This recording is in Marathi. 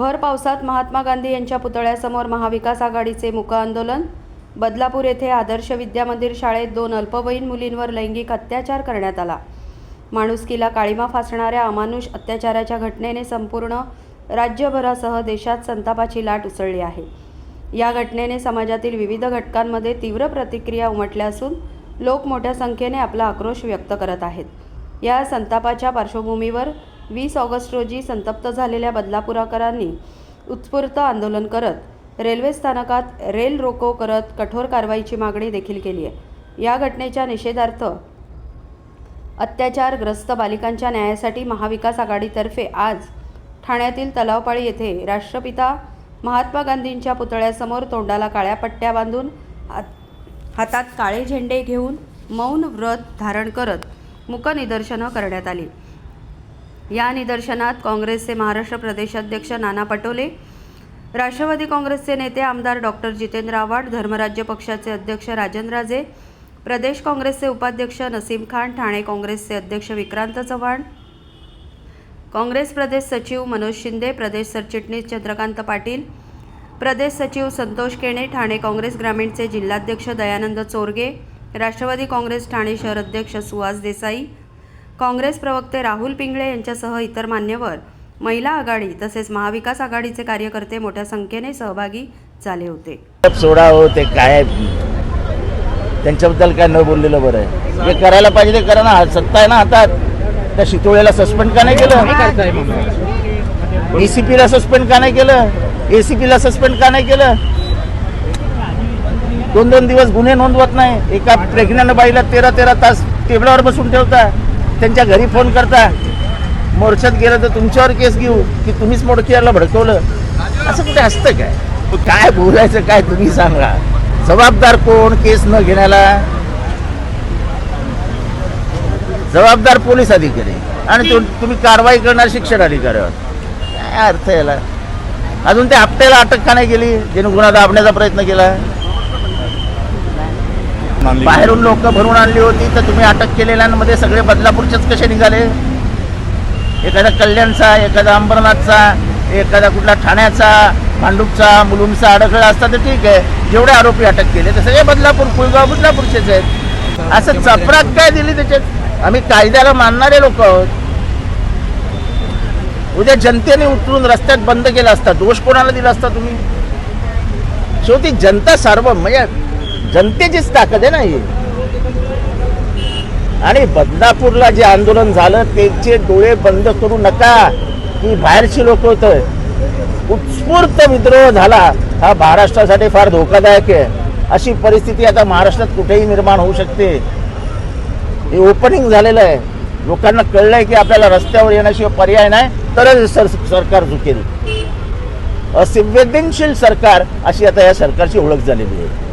भर पावसात महात्मा गांधी यांच्या पुतळ्यासमोर महाविकास आघाडीचे मुक आंदोलन. बदलापूर येथे आदर्श विद्यामंदिर शाळेत दोन अल्पवयीन मुलींवर लैंगिक अत्याचार करण्यात आला. माणुसकीला काळीमा फासणाऱ्या अमानुष अत्याचाराच्या घटनेने संपूर्ण राज्यभरासह देशात संतापाची लाट उसळली आहे. या घटनेने समाजातील विविध घटकांमध्ये तीव्र प्रतिक्रिया उमटल्या असून लोक मोठ्या संख्येने आपला आक्रोश व्यक्त करत आहेत. या संतापाच्या पार्श्वभूमीवर वीस ऑगस्ट रोजी संतप्त झालेल्या बदलापुराकरांनी उत्स्फूर्त आंदोलन करत रेल्वे स्थानकात रेल रोको करत कठोर कारवाईची मागणी देखील केली आहे. या घटनेच्या निषेधार्थ अत्याचारग्रस्त बालिकांच्या न्यायासाठी महाविकास आघाडीतर्फे आज ठाण्यातील तलावपाळी येथे राष्ट्रपिता महात्मा गांधींच्या पुतळ्यासमोर तोंडाला काळ्या पट्ट्या बांधून हात- हातात काळे झेंडे घेऊन मौन व्रत धारण करत मुकनिदर्शनं करण्यात आली. या निदर्शनात काँग्रेसचे महाराष्ट्र प्रदेशाध्यक्ष नाना पटोले राष्ट्रवादी काँग्रेसचे नेते आमदार डॉक्टर जितेंद्र आव्हाड धर्मराज्य पक्षाचे अध्यक्ष राजन राजे प्रदेश काँग्रेसचे उपाध्यक्ष नसीम खान ठाणे काँग्रेसचे अध्यक्ष विक्रांत चव्हाण काँग्रेस प्रदेश सचिव मनोज शिंदे प्रदेश सरचिटणीस चंद्रकांत पाटील प्रदेश सचिव संतोष केणे ठाणे काँग्रेस ग्रामीणचे जिल्हाध्यक्ष दयानंद चोरगे राष्ट्रवादी काँग्रेस ठाणे शहर अध्यक्ष सुहास देसाई काँग्रेस प्रवक्ते राहुल पिंगळे यांच्यासह इतर मान्यवर महिला आघाडी तसेच महाविकास आघाडीचे कार्यकर्ते मोठ्या संख्येने सहभागी झाले होते. सोडा हो ते काय त्यांच्याबद्दल काय न बोललेलं बरं आहे? जे करायला पाहिजे ते करा ना. सत्ता आहे ना हातात. त्या शितोळेला सस्पेंड का नाही केलं? एसीपीला सस्पेंड का नाही केलं? एसीपीला सस्पेंड का नाही केलं? दोन दोन दिवस गुन्हे नोंदवत नाही. एका प्रेग्नंट बाईला तेरा तेरा तास टेबलावर बसून ठेवता त्यांच्या घरी फोन करता मोर्चात गेलं तर तुमच्यावर केस घेऊ की तुम्हीच मोडकीयाला भडकवलं? असं कुठे असतं काय? काय बोलायचं काय तुम्ही सांगा. जबाबदार कोण केस न घेण्याला? जबाबदार पोलीस अधिकारी. आणि तुम्ही कारवाई करणार शिक्षण अधिकाऱ्यावर काय अर्थ याला? अजून त्या हप्त्याला अटक का नाही केली? ज्याने गुन्हा दाबण्याचा प्रयत्न केला? बाहेरून लोक भरून आणली होती तर तुम्ही अटक केलेल्यांमध्ये सगळे बदलापूरचेच कसे निघाले? एखादा कल्याणचा एखादा अंबरनाथचा एखादा कुठला ठाण्याचा भांडूपचा मुलुमचा अडखळा असता तर ठीक आहे. जेवढे आरोपी अटक केले ते सगळे बदलापूर पुलगाव बदलापूरचेच आहेत. असं चपराक काय दिली त्याच्यात? आम्ही कायद्याला मानणारे लोक आहोत. उद्या जनतेने उतरून रस्त्यात बंद केला असता दोष कोणाला दिला असता तुम्ही? शेवटी जनता सार्व म्हणजे जनतेचीच ताकद आहे ना ही. आणि बदलापूरला जे आंदोलन झालं त्याचे डोळे बंद करू नका. की बाहेरची लोक होत. उत्स्फूर्त विद्रोह झाला. हा महाराष्ट्रासाठी फार धोकादायक आहे. अशी परिस्थिती आता महाराष्ट्रात कुठेही निर्माण होऊ शकते. हे ओपनिंग झालेलं आहे. लोकांना कळलंय की आपल्याला रस्त्यावर येण्याशिवाय पर्याय नाही तरच सर सरकार झुकेल. असंवेदनशील सरकार अशी आता या सरकारची ओळख झालेली आहे.